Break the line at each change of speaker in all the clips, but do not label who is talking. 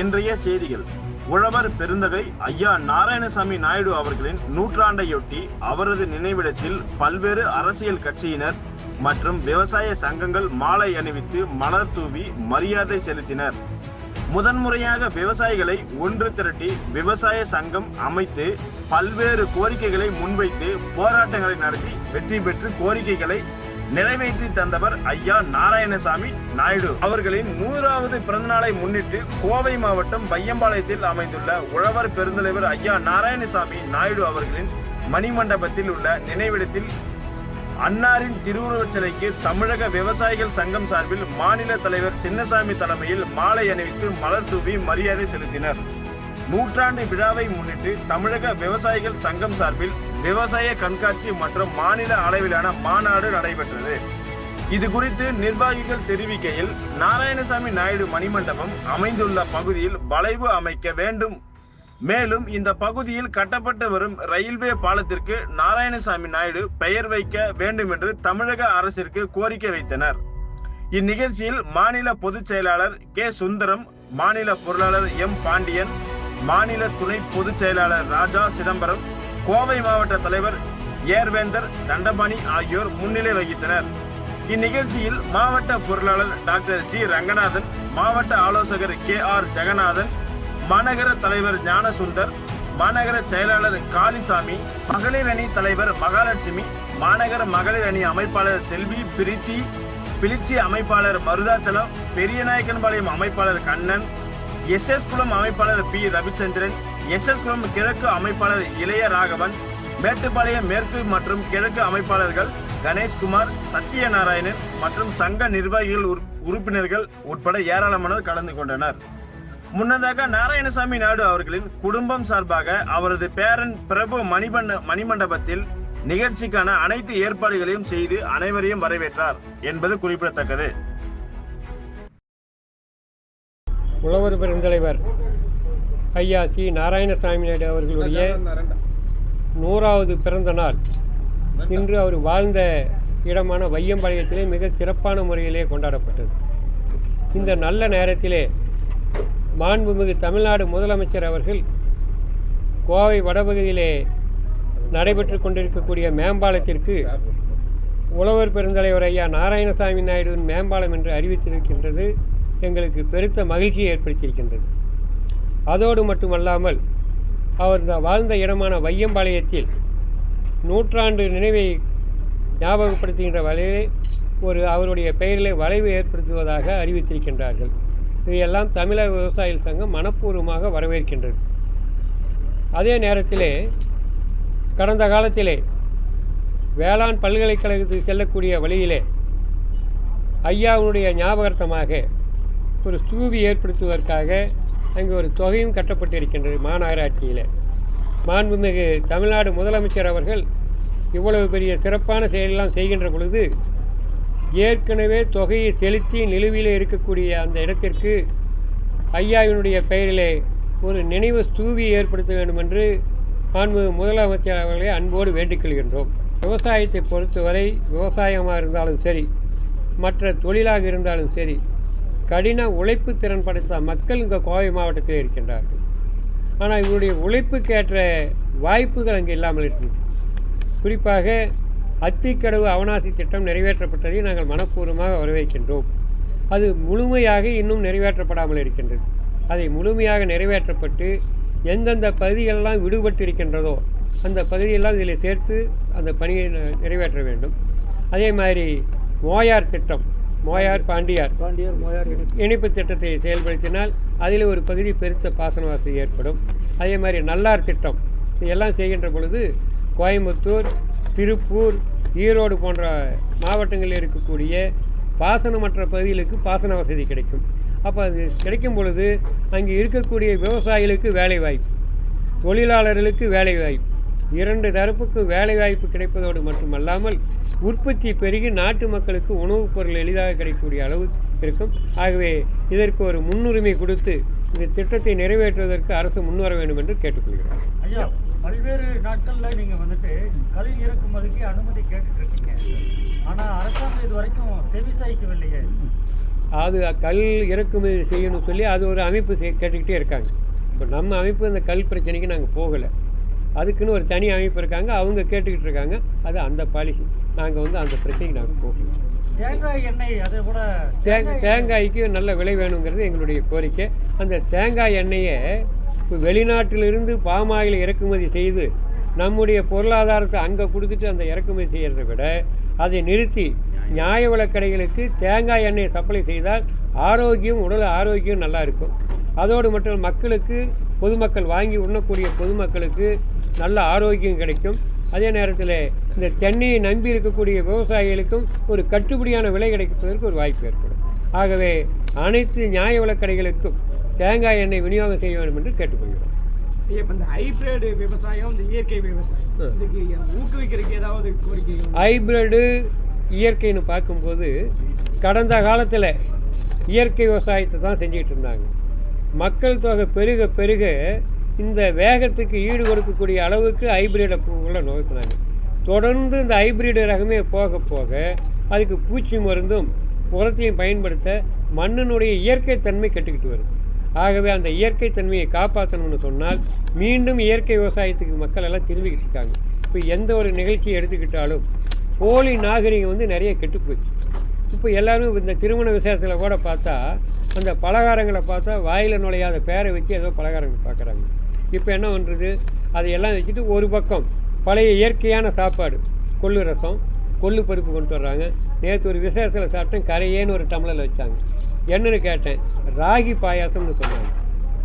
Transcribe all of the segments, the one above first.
இன்றைய செய்திகள். உழவர் பெருந்தகை ஐயா நாராயணசாமி நாயுடு அவர்களின் நூற்றாண்டையொட்டி அவரது நினைவிடத்தில் பல்வேறு அரசியல் கட்சியினர் மற்றும் விவசாய சங்கங்கள் மாலை அணிவித்து மலர் தூவி மரியாதை செலுத்தினர். முதன்முறையாக விவசாயிகளை ஒன்று திரட்டி விவசாய சங்கம் அமைத்து பல்வேறு கோரிக்கைகளை முன்வைத்து போராட்டங்களை நடத்தி வெற்றி பெற்று கோரிக்கைகளை நிறைவேற்றி தந்தவர் ஐயா நாராயணசாமி நாயுடு. அவர்களின் நூறாவது பிறந்தநாளை முன்னிட்டு கோவை மாவட்டம் பையம்பாளையத்தில் அமைந்துள்ள உழவர் பெருந்தலைவர் ஐயா நாராயணசாமி நாயுடு அவர்களின் மணிமண்டபத்தில் உள்ள நினைவிடத்தில் அன்னாரின் திருவுருவச் சிலைக்கு தமிழக விவசாயிகள் சங்கம் சார்பில் மாநில தலைவர் சின்னசாமி தலைமையில் மாலை அணிவித்து மலர் தூவி மரியாதை செலுத்தினர். நூற்றாண்டு விழாவை முன்னிட்டு தமிழக விவசாயிகள் சங்கம் சார்பில் விவசாய கண்காட்சி மற்றும் மாநில அளவிலான மாநாடு நடைபெற்றது. இது குறித்து நிர்வாகிகள் தெரிவிக்கையில் நாராயணசாமி நாயுடு மணிமண்டபம் அமைந்துள்ள பகுதியில் வளைவு அமைக்க வேண்டும். மேலும் இந்த பகுதியில் கட்டப்பட்டு வரும் ரயில்வே பாலத்திற்கு நாராயணசாமி நாயுடு பெயர் வைக்க வேண்டும் என்று தமிழக அரசிற்கு கோரிக்கை வைத்தனர். இந்நிகழ்ச்சியில் மாநில பொதுச் செயலாளர் கே. சுந்தரம் மாநில பொருளாளர் எம். பாண்டியன் மாநில துணை பொதுச் செயலாளர் ராஜா சிதம்பரம் கோவை மாவட்ட தலைவர் ஏர்வேந்தர் தண்டபாணி ஆகியோர் முன்னிலை வகித்தனர். இந்நிகழ்ச்சியில் மாவட்ட பொருளாளர் டாக்டர் ஜி. ரங்கநாதன் மாவட்ட ஆலோசகர் கே. ஆர். ஜெகநாதன் மாநகர தலைவர் ஞானசுந்தர் மாநகர செயலாளர் காளிசாமி மகளிர் அணி தலைவர் மகாலட்சுமி மாநகர மகளிர் அணி அமைப்பாளர் செல்வி பிரித்தி பிளிச்சி அமைப்பாளர் மருதாச்சலம் பெரியநாயக்கன்பாளையம் அமைப்பாளர் கண்ணன் எஸ் எஸ் குளம் அமைப்பாளர் பி. ரவிச்சந்திரன் எஸ் எஸ் குளம் கிழக்கு அமைப்பாளர் இளைய ராகவன் மேட்டுப்பாளையம் மேற்கு மற்றும் கிழக்கு அமைப்பாளர்கள் கணேஷ்குமார் சத்யநாராயணன் மற்றும் சங்க நிர்வாகிகள் உறுப்பினர்கள் உட்பட ஏராளமானோர் கலந்து கொண்டனர். முன்னதாக நாராயணசாமி நாடு அவர்களின் குடும்பம் சார்பாக அவரது பேரன் பிரபு மணிமண்ட மணிமண்டபத்தில் நிகழ்ச்சிக்கான அனைத்து ஏற்பாடுகளையும் செய்து அனைவரையும் வரவேற்றார் என்பது குறிப்பிடத்தக்கது.
உழவர் பெருந்தலைவர் ஐயா சி. நாராயணசாமி நாயுடு அவர்களுடைய நூறாவது பிறந்த நாள். இன்று அவர் வாழ்ந்த இடமான வையம்பாளையத்திலே மிக சிறப்பான முறையிலே கொண்டாடப்பட்டது. இந்த நல்ல நேரத்திலே மாண்புமிகு தமிழ்நாடு முதலமைச்சர் அவர்கள் கோவை வடபகுதியிலே நடைபெற்று கொண்டிருக்கக்கூடிய மேம்பாலத்திற்கு உழவர் பெருந்தலைவர் ஐயா நாராயணசாமி நாயுடுவின் மேம்பாலம் என்று அறிவித்திருக்கின்றது. எங்களுக்கு பெருத்த மகிழ்ச்சியை ஏற்படுத்தியிருக்கின்றது. அதோடு மட்டுமல்லாமல் அவர் வாழ்ந்த இடமான வையம்பாளையத்தில் நூற்றாண்டு நினைவை ஞாபகப்படுத்துகின்ற வகையிலே ஒரு அவருடைய பெயரிலே வளைவு ஏற்படுத்துவதாக அறிவித்திருக்கின்றார்கள். இதையெல்லாம் தமிழக விவசாயிகள் சங்கம் மனப்பூர்வமாக வரவேற்கின்றது. அதே நேரத்திலே கடந்த காலத்திலே வேளாண் பல்கலைக்கழகத்துக்கு செல்லக்கூடிய வழியிலே ஐயாவுடைய ஞாபகார்த்தமாக ஒரு தூவி ஏற்படுத்துவதற்காக அங்கே ஒரு தொகையும் கட்டப்பட்டிருக்கின்றது மாநகராட்சியில். மாண்புமிகு தமிழ்நாடு முதலமைச்சர் அவர்கள் இவ்வளவு பெரிய சிறப்பான செயலெல்லாம் செய்கின்ற பொழுது ஏற்கனவே தொகையை செலுத்தி நிலுவையில் இருக்கக்கூடிய அந்த இடத்திற்கு ஐயாவினுடைய பெயரிலே ஒரு நினைவு ஸ்தூவி ஏற்படுத்த வேண்டும் என்று மாண்பு முதலமைச்சர் அவர்களை அன்போடு வேண்டிக்கொள்கின்றோம் விவசாயத்தை பொறுத்தவரை விவசாயமாக இருந்தாலும் சரி மற்ற தொழிலாக இருந்தாலும் சரி கடின உழைப்பு திறன் படைத்த மக்கள் இங்கே கோவை மாவட்டத்தில் இருக்கின்றார்கள். ஆனால் இவருடைய உழைப்புக்கேற்ற வாய்ப்புகள் அங்கே இல்லாமல் இருக்கின்றன குறிப்பாக அத்திக்கடவு அவனாசி திட்டம் நிறைவேற்றப்பட்டதை நாங்கள் மனப்பூர்வமாக வரவேற்கின்றோம். அது முழுமையாக இன்னும் நிறைவேற்றப்படாமல் இருக்கின்றது. அதை முழுமையாக நிறைவேற்றப்பட்டு எந்தெந்த பகுதிகளெல்லாம் விடுபட்டு இருக்கின்றதோ அந்த பகுதியெல்லாம் இதில் சேர்த்து அந்த பணியை ந- நிறைவேற்ற வேண்டும். அதே மாதிரி மோயார் திட்டம் மோயார் பாண்டியார்.
பாண்டியர் மோயார்
இணைப்பு. திட்டத்தை செயல்படுத்தினால் அதில் ஒரு பகுதி பெருத்த பாசன வசதி ஏற்படும். அதே மாதிரி நல்லார் திட்டம். இதெல்லாம் செய்கின்ற பொழுது கோயம்புத்தூர் திருப்பூர் ஈரோடு போன்ற மாவட்டங்களில் இருக்கக்கூடிய பாசனமற்ற பகுதிகளுக்கு பாசன வசதி கிடைக்கும். அப்போ அது கிடைக்கும் பொழுது அங்கே இருக்கக்கூடிய விவசாயிகளுக்கு வேலைவாய்ப்பு தொழிலாளர்களுக்கு வேலைவாய்ப்பு இரண்டு தரப்புக்கு வேலைவாய்ப்பு கிடைப்பதோடு மட்டுமல்லாமல் உற்பத்தி பெருகி நாட்டு மக்களுக்கு உணவுப் பொருள் எளிதாக கிடைக்கக்கூடிய அளவு இருக்கும். ஆகவே இதற்கு ஒரு முன்னுரிமை கொடுத்து இந்த திட்டத்தை நிறைவேற்றுவதற்கு அரசு முன்வர வேண்டும் என்று கேட்டுக்கொள்கிறோம்
ஐயா பல்வேறு நாட்கள்ல நீங்க வந்துட்டு கல் இறக்குமதிக்கு அனுமதி கேட்டுட்டு இருக்கீங்க. ஆனா அரசாங்கம் இது வரைக்கும் செவி சாய்க்கவில்லையே.
அது கல் இறக்குமதி செய்யணும்னு சொல்லி அது ஒரு அமைப்பு கேட்டுக்கிட்டே இருக்காங்க. இப்போ நம்ம அமைப்பு அந்த கல் பிரச்சனைக்கு நாங்கள் போகலை. அதுக்குன்னு ஒரு தனி அமைப்பு இருக்காங்க அவங்க கேட்டுக்கிட்டு இருக்காங்க. அது அந்த பாலிசி நாங்கள் வந்து அந்த பிரச்சனைக்கு நாங்கள் போகல.
தேங்காய் எண்ணெய் அதை கூட
தேங்காய் தேங்காய்க்கு நல்ல விலை வேணுங்கிறது எங்களுடைய கோரிக்கை. அந்த தேங்காய் எண்ணெயை இப்போ வெளிநாட்டிலிருந்து பாமாயில் இறக்குமதி செய்து நம்முடைய பொருளாதாரத்தை அங்கே கொடுத்துட்டு அந்த இறக்குமதி செய்கிறத விட அதை நிறுத்தி நியாய விலைக் கடைகளுக்கு தேங்காய் எண்ணெயை சப்ளை செய்தால் ஆரோக்கியம் உடல் ஆரோக்கியம் நல்லா இருக்கும். அதோடு மட்டும் மக்களுக்கு பொதுமக்கள் வாங்கி உண்ணக்கூடிய பொதுமக்களுக்கு நல்ல ஆரோக்கியம் கிடைக்கும். அதே நேரத்தில் இந்த தென்னையை நம்பி இருக்கக்கூடிய விவசாயிகளுக்கும் ஒரு கட்டுப்படியான விலை கிடைப்பதற்கு ஒரு வாய்ப்பு ஏற்படும். ஆகவே அனைத்து நியாய விலைக் கடைகளுக்கும் தேங்காய் எண்ணெய் விநியோகம் செய்ய வேண்டும் என்று கேட்டுக்கொள்கிறோம்.
இப்போ இந்த ஹைபிரிட் விவசாயம் இந்த இயற்கை விவசாயம். இதுக்கு ஊக்குவிக்கிறதுக்கு ஏதாவது கோரிக்கைகள்
ஹைபிரிடு இயற்கைன்னு பார்க்கும்போது கடந்த காலத்தில் இயற்கை விவசாயத்தை தான் செஞ்சுக்கிட்டு இருந்தாங்க. மக்கள் தொகை பெருக பெருக இந்த வேகத்துக்கு ஈடு கொடுக்கக்கூடிய அளவுக்கு ஹைபிரிடை பூவெல்லாம் நோக்கினாங்க. தொடர்ந்து இந்த ஹைப்ரிடு ரகமே போக போக அதுக்கு பூச்சி மருந்தும் உரத்தையும் பயன்படுத்த மண்ணினுடைய இயற்கை தன்மை கெட்டுக்கிட்டு வருது. ஆகவே அந்த இயற்கை தன்மையை காப்பாற்றணும்னு சொன்னால் மீண்டும் இயற்கை விவசாயத்துக்கு மக்கள் எல்லாம் திரும்பிக்கிட்டு இருக்காங்க. இப்போ எந்த ஒரு நிகழ்ச்சியை எடுத்துக்கிட்டாலும் போலி நாகரிகம் வந்து நிறைய கெட்டு போச்சு. இப்போ எல்லாரும் இந்த திருமண விசேஷத்தில் கூட பார்த்தா அந்த பலகாரங்களை பார்த்தா வாயில் நுழையாத பேரை வச்சு ஏதோ பலகாரங்கள் பார்க்குறாங்க இப்போ என்ன பண்ணுறது அதையெல்லாம் வச்சுட்டு ஒரு பக்கம் பழைய இயற்கையான சாப்பாடு கொள்ளு ரசம் கொள்ளு பருப்பு கொண்டு வர்றாங்க. நேற்று ஒரு விசேஷத்தில் சாப்பிட்டேன் கரையேன்னு ஒரு டம்ளரில் வச்சாங்க. என்னன்னு கேட்டேன்? ராகி பாயாசம்னு சொன்னாங்க.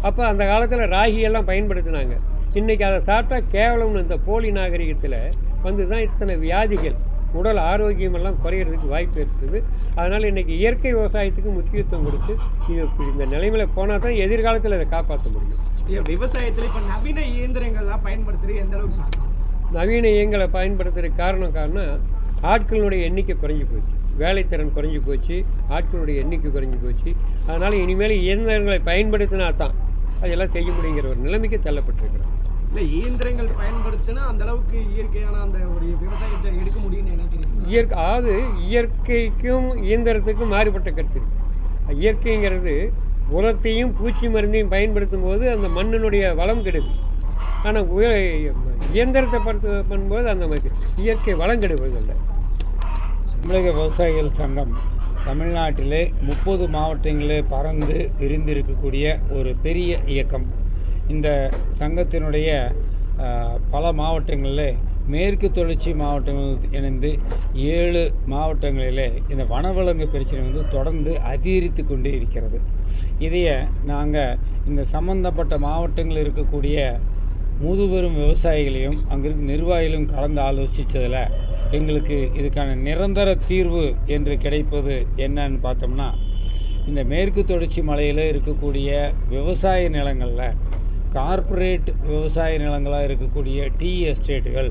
அப்போ அந்த காலத்தில் ராகியெல்லாம் பயன்படுத்தினாங்க. இன்றைக்கி அதை சாப்பிட்டா கேவலம்னு இந்த போலி நாகரிகத்தில் வந்து தான் இத்தனை வியாதிகள். உடல் ஆரோக்கியம் எல்லாம் குறையிறதுக்கு வாய்ப்பு இருக்குது. அதனால் இன்றைக்கி இயற்கை விவசாயத்துக்கு முக்கியத்துவம் கொடுத்து இது இந்த நிலைமையில் போனால் தான் எதிர்காலத்தில் இதை காப்பாற்ற முடியும்.
விவசாயத்துல இப்ப நவீன இயந்திரங்கள்லாம் பயன்படுத்துறது எந்த அளவுக்கு
நவீன இயங்களை பயன்படுத்துறதுக்கு காரணம் காரணம் ஆட்களுடைய எண்ணிக்கை குறைஞ்சி போச்சு. வேலைத்திறன் குறைஞ்சி போச்சு. ஆட்களுடைய எண்ணிக்கை குறைஞ்சி போச்சு. அதனால் இனிமேல் இயந்திரங்களை பயன்படுத்தினா தான் அதெல்லாம் செய்ய முடியுங்கிற ஒரு நிலைமைக்கு தள்ளப்பட்டிருக்கிறோம்.
இல்ல இயந்திரங்கள் பயன்படுத்தினா அந்த அளவுக்கு இயற்கையான அந்த ஒரு விவசாயத்தை எடுக்க
இயற்கை அதாவது இயற்கைக்கும் இயந்திரத்துக்கும் மாறுபட்ட கருத்து இயற்கைங்கிறது உரத்தையும் பூச்சி மருந்தையும் பயன்படுத்தும் போது அந்த மண்ணினுடைய வளம் கெடுது. ஆனால் உய இயந்திரத்தை படுத்து பண்ணும்போது அந்த மாதிரி இயற்கை வளம் கெடுவதில்லை
தமிழக விவசாயிகள் சங்கம் தமிழ்நாட்டிலே முப்பது மாவட்டங்களே பறந்து விரிந்திருக்கக்கூடிய ஒரு பெரிய இயக்கம். இந்த சங்கத்தினுடைய பல மாவட்டங்களில் மேற்கு தொடர்ச்சி மாவட்டங்கள் இணைந்து ஏழு மாவட்டங்களிலே இந்த வனவிலங்கு பிரச்சனை வந்து தொடர்ந்து அதிகரித்து கொண்டே இருக்கிறது. இதையே நாங்கள் இந்த சம்பந்தப்பட்ட மாவட்டங்களில் இருக்கக்கூடிய முதுபெரும் விவசாயிகளையும் அங்கே இருக்க நிர்வாகிகளையும் கலந்து ஆலோசித்ததில் எங்களுக்கு இதுக்கான நிரந்தர தீர்வு என்று கிடைப்பது என்னன்னு பார்த்தோம்னா இந்த மேற்கு தொடர்ச்சி மலையில் இருக்கக்கூடிய விவசாய நிலங்களில் கார்ப்பரேட் விவசாய நிலங்களாக இருக்கக்கூடிய டீ எஸ்டேட்டுகள்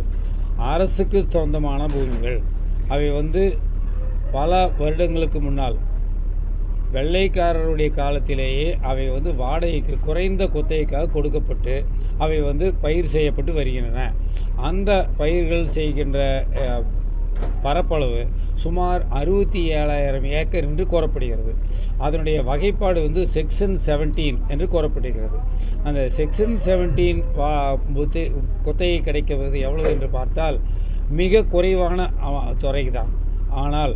அரசுக்கு சொந்தமான பூமிகள். அவை வந்து பல வருடங்களுக்கு முன்னால் வெள்ளைக்காரருடைய காலத்திலேயே அவை வந்து வாடகைக்கு குறைந்த குத்தகைக்காக கொடுக்கப்பட்டு அவை வந்து பயிர் செய்யப்பட்டு வருகின்றன. அந்த பயிர்கள் செய்கின்ற பரப்பளவு சுமார் அறுபத்தி ஏழாயிரம் ஏக்கர் என்று கூறப்படுகிறது. அதனுடைய வகைப்பாடு வந்து செக்ஷன் செவன்டீன் என்று கூறப்படுகிறது. அந்த செக்ஷன் செவன்டீன் வா புத்தி குத்தகை கிடைக்கிறது எவ்வளவு என்று பார்த்தால் மிக குறைவான துறை தான் ஆனால்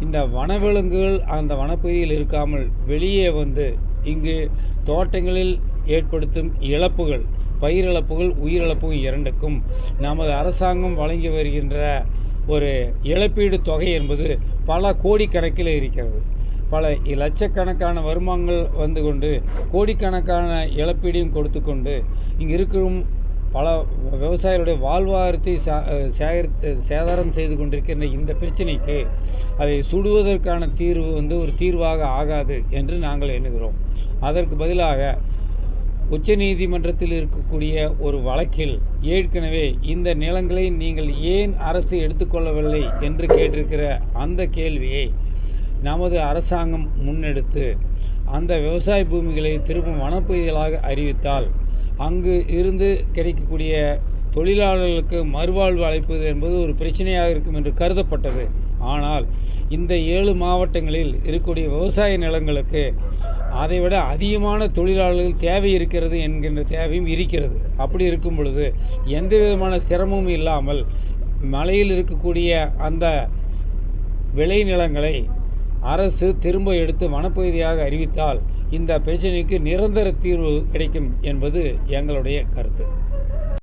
இந்த வனவிலங்குகள் அந்த வனப்பகுதியில் இருக்காமல் வெளியே வந்து இங்கு தோட்டங்களில் ஏற்படுத்தும் இழப்புகள் பயிரிழப்புகள் உயிரிழப்புகள் இரண்டுக்கும் நமது அரசாங்கம் வழங்கி வருகின்ற ஒரு இழப்பீடு தொகை என்பது பல கோடிக்கணக்கில் இருக்கிறது. பல லட்சக்கணக்கான வருமானங்கள் வந்து கொண்டு கோடிக்கணக்கான இழப்பீடையும் கொடுத்து கொண்டு இங்கே இருக்கும் பல விவசாயிகளுடைய வாழ்வாரத்தை சா- சேதாரம் செய்து கொண்டிருக்கின்ற இந்த பிரச்சனைக்கு அதை சுடுவதற்கான தீர்வு வந்து ஒரு தீர்வாக ஆகாது என்று நாங்கள் எண்ணுகிறோம். அதற்கு பதிலாக உச்சநீதிமன்றத்தில் இருக்கக்கூடிய ஒரு வழக்கில் ஏற்கனவே இந்த நிலங்களை நீங்கள் ஏன் அரசு எடுத்துக்கொள்ளவில்லை என்று கேட்டிருக்கிற அந்த கேள்வியை நமது அரசாங்கம் முன்னெடுத்து அந்த விவசாய பூமிகளை திரும்பும் வனப்பகுதிகளாக அறிவித்தால் அங்கு இருந்து கிடைக்கக்கூடிய தொழிலாளர்களுக்கு மறுவாழ்வு அளிப்பது என்பது ஒரு பிரச்சனையாக இருக்கும் என்று கருதப்பட்டது. ஆனால் இந்த ஏழு மாவட்டங்களில் இருக்கக்கூடிய விவசாய நிலங்களுக்கு அதைவிட அதிகமான தொழிலாளர்கள் தேவை இருக்கிறது என்கின்ற தேவையும் இருக்கிறது. அப்படி இருக்கும் பொழுது எந்த விதமான சிரமமும் இல்லாமல் மலையில் இருக்கக்கூடிய அந்த விளைநிலங்களை அரசு திரும்ப எடுத்து வனப்பகுதியாக அறிவித்தால் இந்த பிரச்சனைக்கு நிரந்தர தீர்வு கிடைக்கும் என்பது எங்களுடைய கருத்து.